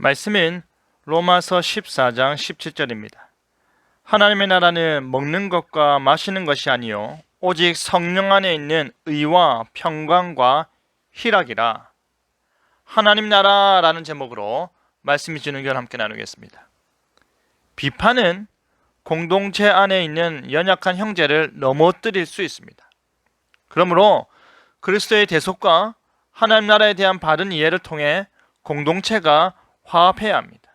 말씀은 로마서 14장 17절입니다. 하나님의 나라는 먹는 것과 마시는 것이 아니요 오직 성령 안에 있는 의와 평강과 희락이라. 하나님 나라라는 제목으로 말씀이 주는 걸 함께 나누겠습니다. 비판은 공동체 안에 있는 연약한 형제를 넘어뜨릴 수 있습니다. 그러므로 그리스도의 대속과 하나님 나라에 대한 바른 이해를 통해 공동체가 화합해야 합니다.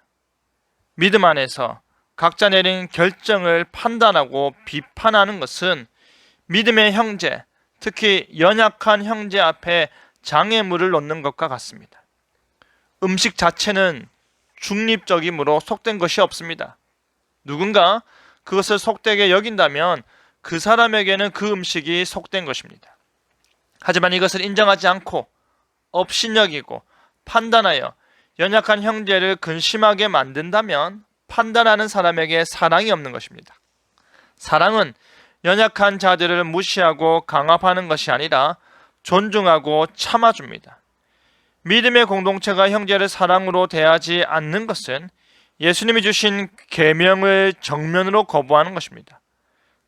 믿음 안에서 각자 내린 결정을 판단하고 비판하는 것은 믿음의 형제, 특히 연약한 형제 앞에 장애물을 놓는 것과 같습니다. 음식 자체는 중립적이므로 속된 것이 없습니다. 누군가 그것을 속되게 여긴다면 그 사람에게는 그 음식이 속된 것입니다. 하지만 이것을 인정하지 않고 업신여기고 판단하여 연약한 형제를 근심하게 만든다면 판단하는 사람에게 사랑이 없는 것입니다. 사랑은 연약한 자들을 무시하고 강압하는 것이 아니라 존중하고 참아줍니다. 믿음의 공동체가 형제를 사랑으로 대하지 않는 것은 예수님이 주신 계명을 정면으로 거부하는 것입니다.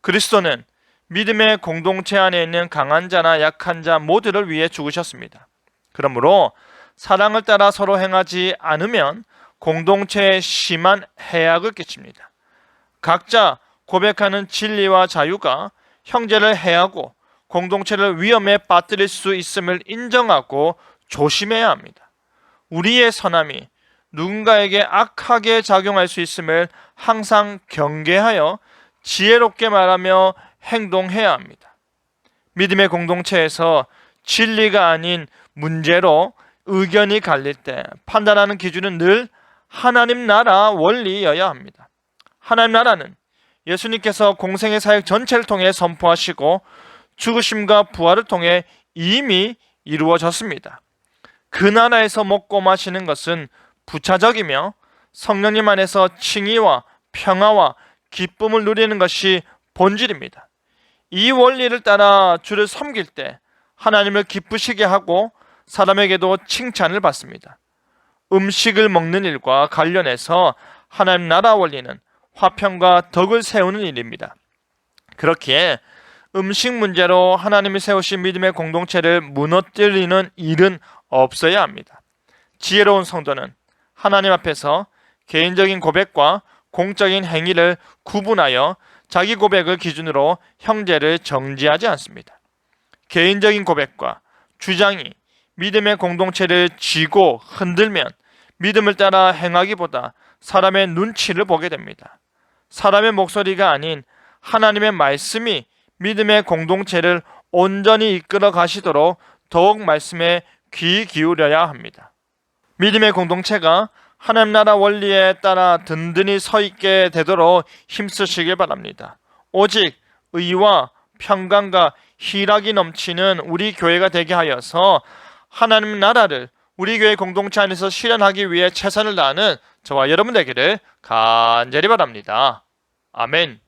그리스도는 믿음의 공동체 안에 있는 강한 자나 약한 자 모두를 위해 죽으셨습니다. 그러므로 사랑을 따라 서로 행하지 않으면 공동체에 심한 해악을 끼칩니다. 각자 고백하는 진리와 자유가 형제를 해하고 공동체를 위험에 빠뜨릴 수 있음을 인정하고 조심해야 합니다. 우리의 선함이 누군가에게 악하게 작용할 수 있음을 항상 경계하여 지혜롭게 말하며 행동해야 합니다. 믿음의 공동체에서 진리가 아닌 문제로 의견이 갈릴 때 판단하는 기준은 늘 하나님 나라 원리여야 합니다. 하나님 나라는 예수님께서 공생의 사역 전체를 통해 선포하시고 죽으심과 부활을 통해 이미 이루어졌습니다. 그 나라에서 먹고 마시는 것은 부차적이며 성령님 안에서 칭의와 평화와 기쁨을 누리는 것이 본질입니다. 이 원리를 따라 주를 섬길 때 하나님을 기쁘시게 하고 사람에게도 칭찬을 받습니다. 음식을 먹는 일과 관련해서 하나님 나라 원리는 화평과 덕을 세우는 일입니다. 그렇기에 음식 문제로 하나님이 세우신 믿음의 공동체를 무너뜨리는 일은 없어야 합니다. 지혜로운 성도는 하나님 앞에서 개인적인 고백과 공적인 행위를 구분하여 자기 고백을 기준으로 형제를 정지하지 않습니다. 개인적인 고백과 주장이 믿음의 공동체를 쥐고 흔들면 믿음을 따라 행하기보다 사람의 눈치를 보게 됩니다. 사람의 목소리가 아닌 하나님의 말씀이 믿음의 공동체를 온전히 이끌어 가시도록 더욱 말씀에 귀 기울여야 합니다. 믿음의 공동체가 하나님 나라 원리에 따라 든든히 서 있게 되도록 힘쓰시길 바랍니다. 오직 의와 평강과 희락이 넘치는 우리 교회가 되게 하여서 하나님 나라를 우리 교회 공동체 안에서 실현하기 위해 최선을 다하는 저와 여러분 되기를 간절히 바랍니다. 아멘.